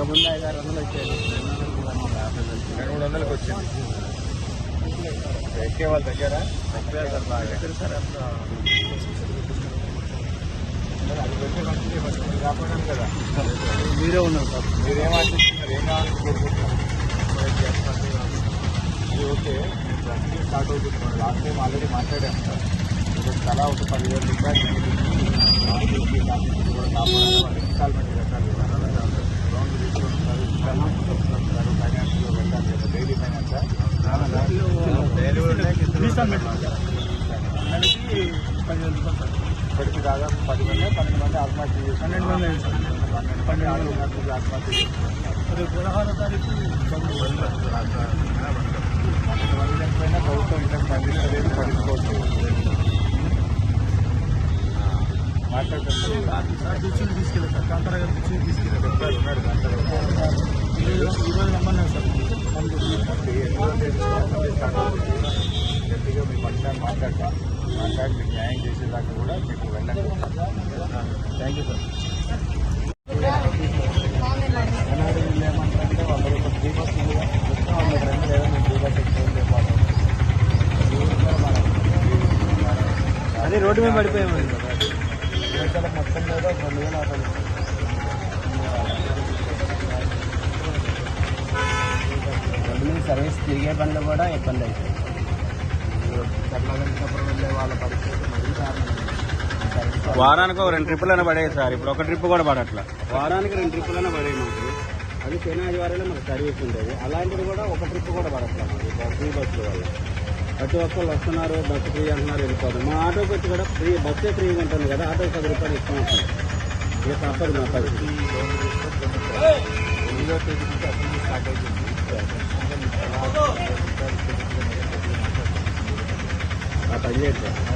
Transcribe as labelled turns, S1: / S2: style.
S1: ఇంతకుముందు ఐదు ఆరు వందలు వచ్చాయి
S2: రెండు మూడు వందలకు వచ్చింది. ఎక్కే వాళ్ళ దగ్గర? సార్ అది మంచిది మీరు కాపాడాలి కదా
S1: మీరే ఉన్నారు సార్.
S2: మీరు ఆశిస్తున్నారు? ఏం కావాలని కోరుకుంటున్నారు ఇది ఓకే. ప్రస్తుతం స్టార్ట్ అవుతున్నాను లాస్ట్ టైం ఆల్రెడీ మాట్లాడాను సార్. ఇప్పుడు తలా ఒక పదివేల రూపాయలు. ఇంటికి కాంగ్రెస్ కూడా కాపాడాలి వాళ్ళు ఇన్స్టాల్మెంట్
S1: నెలకి పదివేల రూపాయలు సార్
S2: ఇప్పటికి దాదాపు పది మంది పన్నెండు మంది ఆత్మహత్య చేసి
S1: పన్నెండు మంది అయింది సార్.
S2: పన్నెండు మంది ఆత్మహత్య ఆత్మహత్య చేసుకుంటున్నారు
S1: అది పదహారో తారీఖు
S2: పన్నెండు మంది చనిపోయినా ప్రభుత్వం ఇంకా స్పందించలేదు పడుకోవచ్చు మాట్లాడుతుంది
S1: సార్ బీచ్ని తీసుకెళ్ళారు సార్ కాంతారా గారు బీచ్ని తీసుకెళ్ళారు
S2: చెప్పారు ఉన్నాడు దాంట్లో
S1: ఈరోజు ఈరోజు రమ్మన్నారు సార్
S2: గట్టిగా మీ పక్షాన్ని మాట్లాడతాం మాట్లాడి మీకు న్యాయం చేసేదాకా కూడా మీకు వెళ్ళండి
S1: థ్యాంక్ యూ సార్
S2: వీళ్ళు ఏమంటారంటే వంద రూపాయలు ఫ్రీ బస్ ఉంది కదా, మొత్తం వంద రెండు లేదా మేము ఫ్రీ బస్ ఎక్కువ చెప్పాలి
S1: అదే రోడ్డు మీద పడిపోయామండి
S2: దేశాల మొత్తం మీద రెండు వేల
S1: సర్వీస్ తిరిగే బండ్లు కూడా ఇబ్బంది అవుతుంది
S2: వెళ్ళే వాళ్ళ పరిస్థితి మరీ దారుణం
S3: వారానికి ఒక రెండు ట్రిప్పులైనా పడేది సార్. ఇప్పుడు ఒక ట్రిప్ కూడా పడట్లా. వారానికి రెండు ట్రిప్పులైనా పడేది మాకు. అది శని ఆదివారాలే మాకు సర్వీస్ ఉండేది. అలాంటిది కూడా ఒక ట్రిప్ కూడా పడట్లా మాకు. బస్ ఫ్రీ బస్సుల వల్ల. ప్రతి ఒక్కళ్ళు వస్తున్నారు బస్సు ఫ్రీ అంటున్నారు వెళ్ళిపోదు మా ఆటోకి వచ్చి కూడా ఫ్రీ బస్సే ఫ్రీగా ఉంటుంది కదా ఆటోకి పది రూపాయలు ఇస్తాం ఇక తప్పదు మా పరిస్థితి. Lafayette.